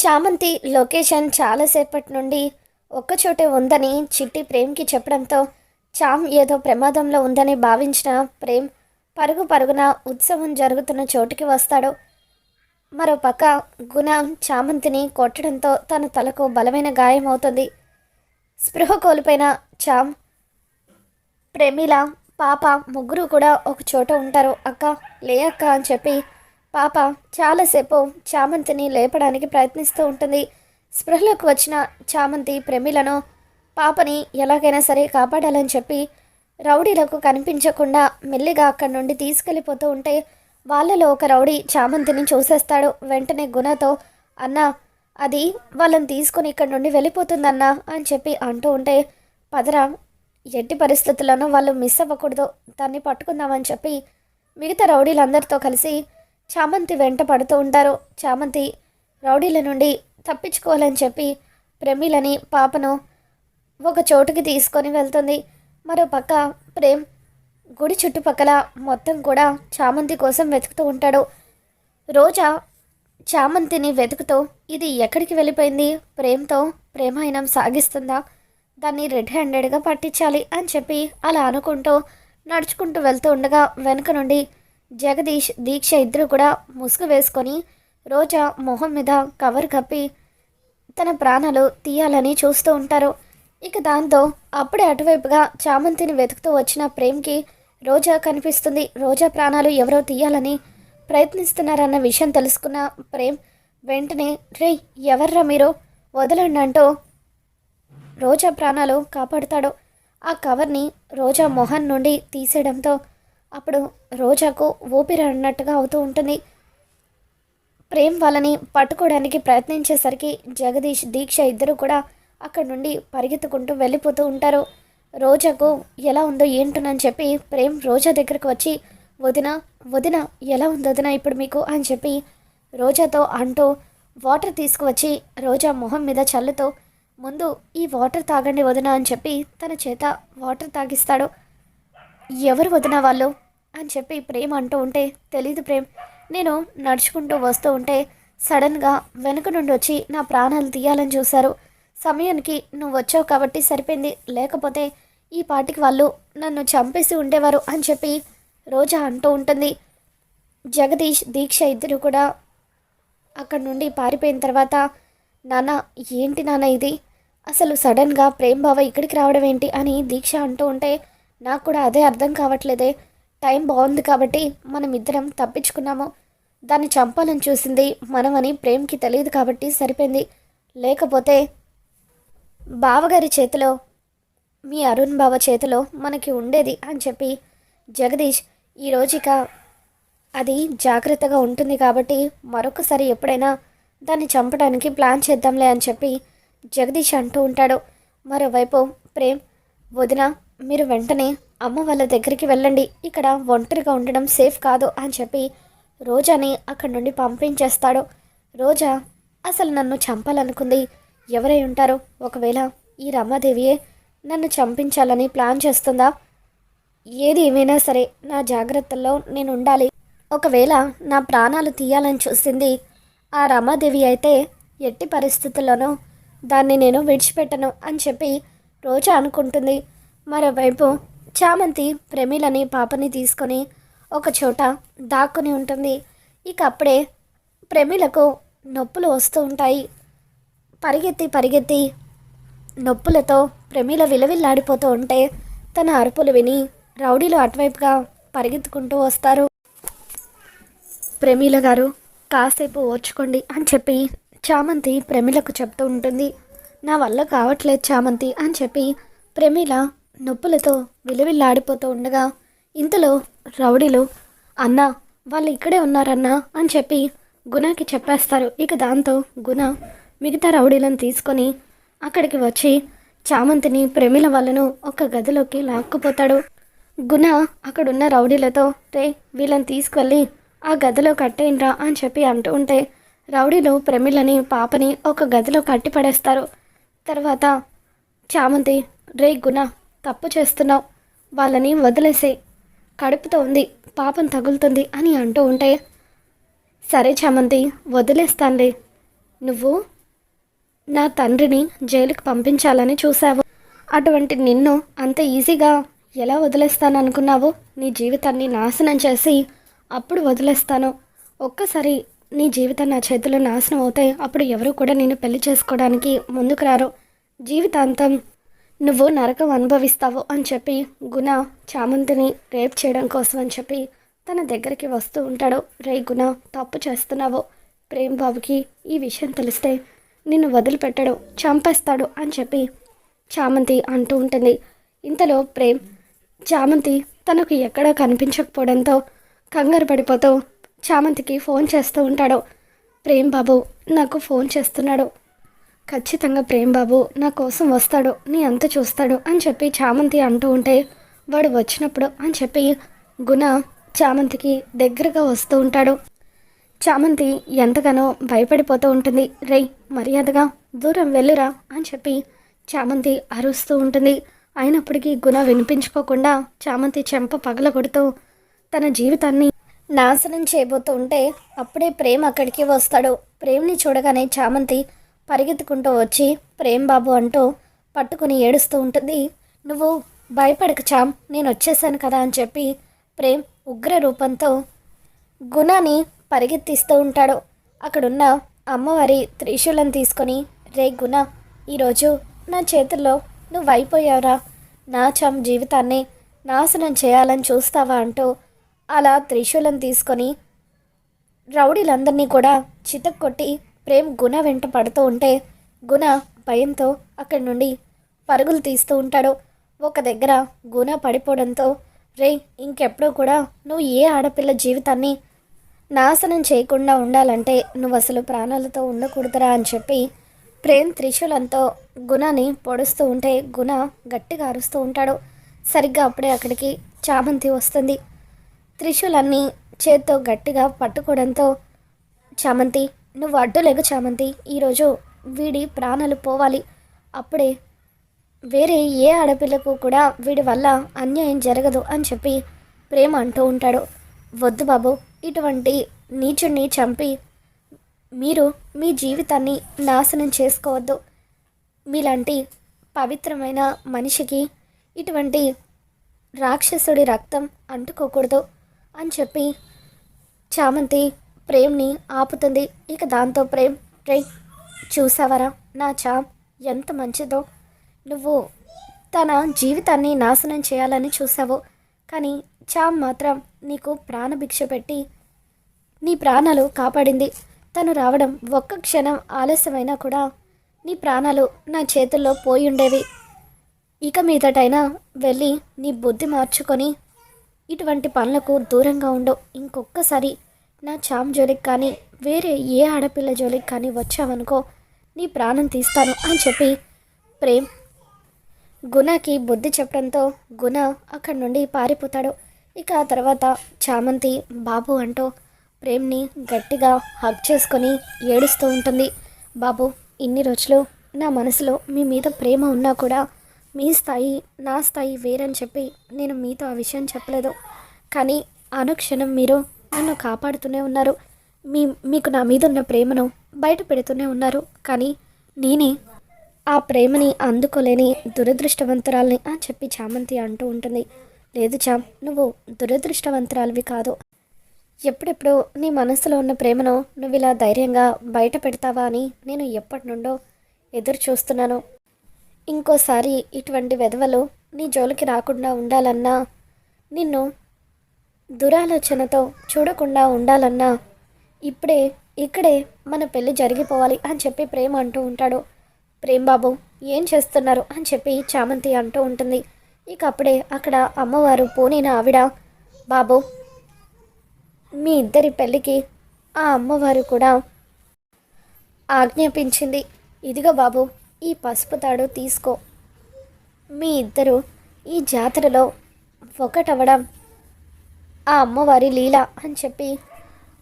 చామంతి లొకేషన్ చాలాసేపటి నుండి ఒక్కచోటే ఉందని చిట్టి ప్రేమ్కి చెప్పడంతో చామ్ ఏదో ప్రమాదంలో ఉందని భావించిన ప్రేమ్ పరుగు పరుగున ఉత్సవం జరుగుతున్న చోటుకి వస్తాడు. మరో పక్క గుణ చామంతిని కొట్టడంతో తన తలకు బలమైన గాయం అవుతుంది. స్పృహ కోల్పోయిన చామ్ ప్రేమిల పాప ముగ్గురు కూడా ఒక చోట ఉంటారు. అక్క లే అక్క అని చెప్పి పాప చాలాసేపు చామంతిని లేపడానికి ప్రయత్నిస్తూ ఉంటుంది. స్పృహలోకి వచ్చిన చామంతి ప్రేమిలను పాపని ఎలాగైనా సరే కాపాడాలని చెప్పి రౌడీలకు కనిపించకుండా మెల్లిగా అక్కడి నుండి తీసుకెళ్ళిపోతూ ఉంటే వాళ్ళలో ఒక రౌడీ చామంతిని చూసేస్తాడు. వెంటనే గుణతో అన్న అది వాళ్ళని తీసుకొని ఇక్కడి నుండి వెళ్ళిపోతుందన్నా అని చెప్పి అంటూ ఉంటే పదరా ఎట్టి పరిస్థితుల్లోనూ వాళ్ళు మిస్ అవ్వకూడదు. దాన్ని పట్టుకుందామని చెప్పి మిగతా రౌడీలందరితో కలిసి చామంతి వెంట పడుతూ ఉంటారు. చామంతి రౌడీల నుండి తప్పించుకోవాలని చెప్పి ప్రేమిలని పాపను ఒక చోటుకి తీసుకొని వెళ్తుంది. మరో పక్క ప్రేమ్ గుడి చుట్టుపక్కల మొత్తం కూడా చామంతి కోసం వెతుకుతూ ఉంటాడు. రోజా చామంతిని వెతుకుతూ ఇది ఎక్కడికి వెళ్ళిపోయింది? ప్రేమతో ప్రేమాయణం సాగిస్తుందా? దాన్ని రెడ్ హ్యాండెడ్గా పట్టించాలి అని చెప్పి అలా అనుకుంటూ నడుచుకుంటూ వెళ్తూ ఉండగా వెనుక నుండి జగదీష్ దీక్ష ఇద్దరు కూడా ముసుగు వేసుకొని రోజా మొహం మీద కవర్ కప్పి తన ప్రాణాలు తీయాలని చూస్తూ ఉంటారు. ఇక దాంతో అప్పుడే అటువైపుగా చామంతిని వెతుకుతూ వచ్చిన ప్రేమ్కి రోజా కనిపిస్తుంది. రోజా ప్రాణాలు ఎవరో తీయాలని ప్రయత్నిస్తున్నారన్న విషయం తెలుసుకున్న ప్రేమ్ వెంటనే రే ఎవర్రా మీరు? వదలండి అంటూ రోజా ప్రాణాలు కాపాడుతాడు. ఆ కవర్ని రోజా మొహం నుండి తీసేయడంతో అప్పుడు రోజాకు ఊపిరి అన్నట్టుగా అవుతూ ఉంటుంది. ప్రేమ్ వాళ్ళని పట్టుకోవడానికి ప్రయత్నించేసరికి జగదీష్ దీక్ష ఇద్దరు కూడా అక్కడ నుండి పరిగెత్తుకుంటూ వెళ్ళిపోతూ ఉంటారు. రోజాకు ఎలా ఉందో ఏంటోనని చెప్పి ప్రేమ్ రోజా దగ్గరకు వచ్చి వదిన వదిన ఎలా ఉంది వదిన ఇప్పుడు మీకు? అని చెప్పి రోజాతో అంటూ వాటర్ తీసుకువచ్చి రోజా మొహం మీద చల్లుతూ ముందు ఈ వాటర్ తాగండి వదిన అని చెప్పి తన చేత వాటర్ తాగిస్తాడు. ఎవరు వదిన వాళ్ళు? అని చెప్పి ప్రేమ్ అంటూ ఉంటే తెలీదు ప్రేమ్. నేను నడుచుకుంటూ వస్తూ ఉంటే సడన్గా వెనుక నుండి వచ్చి నా ప్రాణాలు తీయాలని చూశారు. సమయానికి నువ్వు వచ్చావు కాబట్టి సరిపోయింది. లేకపోతే ఈ పాటికి వాళ్ళు నన్ను చంపేసి ఉండేవారు అని చెప్పి రోజా అంటూ ఉంటుంది. జగదీష్ దీక్ష ఇద్దరు కూడా అక్కడి నుండి పారిపోయిన తర్వాత నాన్న ఏంటి నాన్న ఇది? అసలు సడన్గా ప్రేమ్ బావ ఇక్కడికి రావడం ఏంటి? అని దీక్ష అంటూ ఉంటే నాకు కూడా అదే అర్థం కావట్లేదే. టైం బాగుంది కాబట్టి మనం ఇద్దరం తప్పించుకున్నాము. దాన్ని చంపాలని చూసింది మనమని ప్రేమ్కి తెలియదు కాబట్టి సరిపోయింది. లేకపోతే బావగారి చేతిలో మీ అరుణ్ బావ చేతిలో మనకి ఉండేది అని చెప్పి జగదీష్ ఈరోజు ఇక అది జాగ్రత్తగా ఉంటుంది కాబట్టి మరొకసారి ఎప్పుడైనా దాన్ని చంపడానికి ప్లాన్ చేద్దాంలే అని చెప్పి జగదీష్ అంటూ ఉంటాడు. మరోవైపు ప్రేమ్ వదిన మీరు వెంటనే అమ్మ వాళ్ళ దగ్గరికి వెళ్ళండి. ఇక్కడ ఒంటరిగా ఉండడం సేఫ్ కాదు అని చెప్పి రోజాని అక్కడి నుండి పంపించేస్తాడు. రోజా అసలు నన్ను చంపాలనుకుంది ఎవరై ఉంటారో? ఒకవేళ ఈ రమాదేవియే నన్ను చంపించాలని ప్లాన్ చేస్తుందా? ఏది ఏమైనా సరే నా జాగ్రత్తల్లో నేను ఉండాలి. ఒకవేళ నా ప్రాణాలు తీయాలని చూసింది ఆ రమాదేవి అయితే ఎట్టి పరిస్థితుల్లోనూ దాన్ని నేను విడిచిపెట్టను అని చెప్పి రోజా అనుకుంటుంది. మరోవైపు చామంతి ప్రమీలని పాపని తీసుకొని ఒక చోట దాక్కుని ఉంటుంది. ఇక అప్పుడే ప్రమీలకు నొప్పులు వస్తూ ఉంటాయి. పరిగెత్తి పరిగెత్తి నొప్పులతో ప్రమీల విలవిల్లాడిపోతూ ఉంటే తన అరుపులు విని రౌడీలు అటువైపుగా పరిగెత్తుకుంటూ వస్తారు. ప్రమీల గారు కాసేపు ఓర్చుకోండి అని చెప్పి చామంతి ప్రమీలకు చెప్తూ ఉంటుంది. నా వల్ల కావట్లేదు చామంతి అని చెప్పి ప్రమీల నొప్పులతో విలవిల్లాడిపోతూ ఉండగా ఇంతలో రౌడీలు అన్నా వాళ్ళు ఇక్కడే ఉన్నారన్నా అని చెప్పి గుణకి చెప్పేస్తారు. ఇక దాంతో గుణ మిగతా రౌడీలను తీసుకొని అక్కడికి వచ్చి చామంతిని ప్రేమిల వాళ్ళను ఒక గదిలోకి లాక్కుపోతాడు. గుణ అక్కడున్న రౌడీలతో రే వీళ్ళని తీసుకెళ్ళి ఆ గదిలో కట్టేయండ్రా అని చెప్పి అంటూ ఉంటే రౌడీలు ప్రమిలని పాపని ఒక గదిలో కట్టి పడేస్తారు. తర్వాత చామంతి రే గుణ తప్పు చేస్తున్నావు. వాళ్ళని వదిలేసే. కడుపుతో ఉంది. పాపం తగులుతుంది అని అంటూ ఉంటే సరే చామంతి వదిలేస్తానులే. నువ్వు నా తండ్రిని జైలుకి పంపించాలని చూసావు అటువంటి నిన్ను అంత ఈజీగా ఎలా వదిలేస్తాననుకున్నావు నీ జీవితాన్ని నాశనం చేసి అప్పుడు వదిలేస్తాను. ఒక్కసారి నీ జీవితం నా చేతిలో నాశనం అవుతాయి అప్పుడు ఎవరు కూడా నేను పెళ్ళి చేసుకోవడానికి ముందుకు రారు. జీవితాంతం నువ్వు నరకం అనుభవిస్తావు అని చెప్పి గుణ చామంతిని రేప్ చేయడం కోసం అని చెప్పి తన దగ్గరికి వస్తూ ఉంటాడు. రే గుణ తప్పు చేస్తున్నావు. ప్రేమ్ బాబుకి ఈ విషయం తెలిస్తే నిన్ను వదిలిపెట్టడు చంపేస్తాడు అని చెప్పి చామంతి అంటూ ఉంటుంది. ఇంతలో ప్రేమ్ చామంతి తనకు ఎక్కడా కనిపించకపోవడంతో కంగారు పడిపోతూ చామంతికి ఫోన్ చేస్తూ ఉంటాడు. ప్రేమ్ బాబు నాకు ఫోన్ చేస్తున్నాడు. ఖచ్చితంగా ప్రేమ్ బాబు నా కోసం వస్తాడు నీ అంత చూస్తాడు అని చెప్పి చామంతి అంటూ ఉంటే వాడు వచ్చినప్పుడు అని చెప్పి గుణ చామంతికి దగ్గరగా వస్తూ ఉంటాడు. చామంతి ఎంతగానో భయపడిపోతూ ఉంటుంది. రేయ్ మర్యాదగా దూరం వెళ్ళురా అని చెప్పి చామంతి అరుస్తూ ఉంటుంది. అయినప్పటికీ గుణ వినిపించుకోకుండా చామంతి చెంప పగలగొడుతూ తన జీవితాన్ని నాశనం చేయబోతూ ఉంటే అప్పుడే ప్రేమ్ అక్కడికి వస్తాడు. ప్రేమ్ని చూడగానే చామంతి పరిగెత్తుకుంటూ వచ్చి ప్రేమ్ బాబు అంటూ పట్టుకుని ఏడుస్తూ ఉంటుంది. నువ్వు భయపడక చామ్ నేను వచ్చేసాను కదా అని చెప్పి ప్రేమ్ ఉగ్ర రూపంతో గుణాన్ని పరిగెత్తిస్తూ ఉంటాడు. అక్కడున్న అమ్మవారి త్రిశూలం తీసుకొని రే గుణ ఈరోజు నా చేతుల్లో నువ్వు అయిపోయావురా నా చమ్ జీవితాన్ని నాశనం చేయాలని చూస్తావా అంటూ అలా త్రిశూలం తీసుకొని రౌడీలందరినీ కూడా చితక్కొట్టి ప్రేమ్ గుణ వెంట పడుతూ ఉంటే గుణ భయంతో అక్కడి నుండి పరుగులు తీస్తూ ఉంటాడు. ఒక దగ్గర గుణ పడిపోవడంతో రే ఇంకెప్పుడూ కూడా నువ్వు ఏ ఆడపిల్ల జీవితాన్ని నాశనం చేయకుండా ఉండాలంటే నువ్వు అసలు ప్రాణాలతో ఉండకూడదురా అని చెప్పి ప్రేమ్ త్రిశూలంతో గుణని పొడుస్తూ ఉంటే గుణ గట్టిగా అరుస్తూ ఉంటాడు. సరిగ్గా అప్పుడే అక్కడికి చామంతి వస్తుంది. త్రిశూలన్నీ చేత్తో గట్టిగా పట్టుకోవడంతో చామంతి నువ్వు అడ్డులేగు చామంతి. ఈరోజు వీడి ప్రాణాలు పోవాలి. అప్పుడే వేరే ఏ ఆడపిల్లకు కూడా వీడి వల్ల అన్యాయం జరగదు అని చెప్పి ప్రేమ అంటూ ఉంటాడు. వద్దు బాబు ఇటువంటి నీచుణ్ణి చంపి మీరు మీ జీవితాన్ని నాశనం చేసుకోవద్దు. మీలాంటి పవిత్రమైన మనిషికి ఇటువంటి రాక్షసుడి రక్తం అంటుకోకూడదు అని చెప్పి చామంతి ప్రేమ్ని ఆపుతుంది. ఇక దాంతో ప్రేమ్ రే చూసావరా? నా చామ్ ఎంత మంచిదో. నువ్వు తన జీవితాన్ని నాశనం చేయాలని చూసావు. కానీ చామ్ మాత్రం నీకు ప్రాణభిక్ష పెట్టి నీ ప్రాణాలు కాపాడింది. తను రావడం ఒక్క క్షణం ఆలస్యమైనా కూడా నీ ప్రాణాలు నా చేతుల్లో పోయి ఉండేవి. ఇక మీదటైనా వెళ్ళి నీ బుద్ధి మార్చుకొని ఇటువంటి పనులకు దూరంగా ఉండు. ఇంకొక్కసారి నా చామ్ జోలికి కానీ వేరే ఏ ఆడపిల్ల జోలికి కానీ వచ్చావనుకో నీ ప్రాణం తీస్తాను అని చెప్పి ప్రేమ్ గుణకి బుద్ధి చెప్పడంతో గుణ అక్కడి నుండి పారిపోతాడు. ఇక ఆ తర్వాత చామంతి బాబు అంటూ ప్రేమ్ని గట్టిగా హగ్ చేసుకొని ఏడుస్తూ ఉంటుంది. బాబు ఇన్ని రోజులు నా మనసులో మీ మీద ప్రేమ ఉన్నా కూడా మీ స్థాయి నా స్థాయి వేరని చెప్పి నేను మీతో ఆ విషయం చెప్పలేదు. కానీ అనుక్షణం మీరు నన్ను కాపాడుతూనే ఉన్నారు. మీ మీకు నా మీద ఉన్న ప్రేమను బయట పెడుతూనే ఉన్నారు. కానీ నేనే ఆ ప్రేమని అందుకోలేని దురదృష్టవంతురాలని అని చెప్పి చామంతి అంటూ ఉంటుంది. లేదు చామ్ నువ్వు దురదృష్టవంతురాలివి కాదు. ఎప్పుడెప్పుడు నీ మనసులో ఉన్న ప్రేమను నువ్వు ఇలా ధైర్యంగా బయట పెడతావా అని నేను ఎప్పటి నుండో ఎదురు చూస్తున్నాను ఇంకోసారి ఇటువంటి వెధవలు నీ జోలికి రాకుండా ఉండాలన్నా నిన్ను దురాలోచనతో చూడకుండా ఉండాలన్నా ఇప్పుడే ఇక్కడే మన పెళ్ళి జరిగిపోవాలి అని చెప్పి ప్రేమ అంటూ ఉంటాడు. ప్రేమ్ బాబు ఏం చేస్తున్నారు? అని చెప్పి చామంతి అంటూ ఉంటుంది. ఇక అప్పుడే అక్కడ అమ్మవారు పోనీన ఆవిడ బాబు మీ ఇద్దరి పెళ్ళికి ఆ అమ్మవారు కూడా ఆజ్ఞాపించింది. ఇదిగో బాబు ఈ పసుపు తాడు తీసుకో. మీ ఇద్దరు ఈ జాతరలో ఒకటవడం ఆ అమ్మవారి లీల అని చెప్పి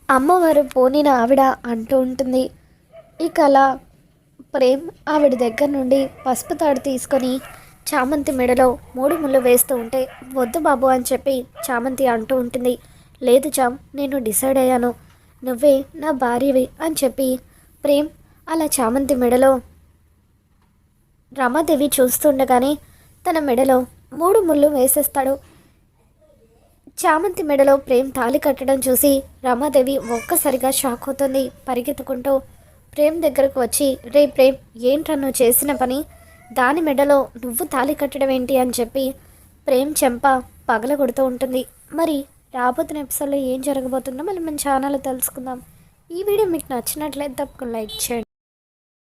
అమ్మవారు పోనిన ఆవిడ అంటూ ఉంటుంది. ఇక అలా ప్రేమ్ ఆవిడ దగ్గర నుండి పసుపు తాడు తీసుకొని చామంతి మెడలో మూడు ముళ్ళు వేస్తూ ఉంటే వద్దు బాబు అని చెప్పి చామంతి అంటూ ఉంటుంది. లేదు చామ్ నేను డిసైడ్ అయ్యాను. నువ్వే నా భార్యవి అని చెప్పి ప్రేమ్ అలా చామంతి మెడలో రమాదేవి చూస్తుండగానే తన మెడలో మూడు ముళ్ళు వేసేస్తాడు. చామంతి మెడలో ప్రేమ్ తాళి కట్టడం చూసి రమాదేవి ఒక్కసారిగా షాక్ అవుతుంది. పరిగెత్తుకుంటూ ప్రేమ్ దగ్గరకు వచ్చి రే ప్రేమ్ ఏంట్రా నువ్వు చేసిన పని? దాని మెడలో నువ్వు తాళి కట్టడం ఏంటి? అని చెప్పి ప్రేమ్ చెంప పగలగొడుతూ ఉంటుంది. మరి రాబోతున్న ఎపిసోడ్లో ఏం జరగబోతుందో మళ్ళీ మన ఛానల్లో తెలుసుకుందాం. ఈ వీడియో మీకు నచ్చినట్లయితే తప్పకుండా లైక్ చేయండి.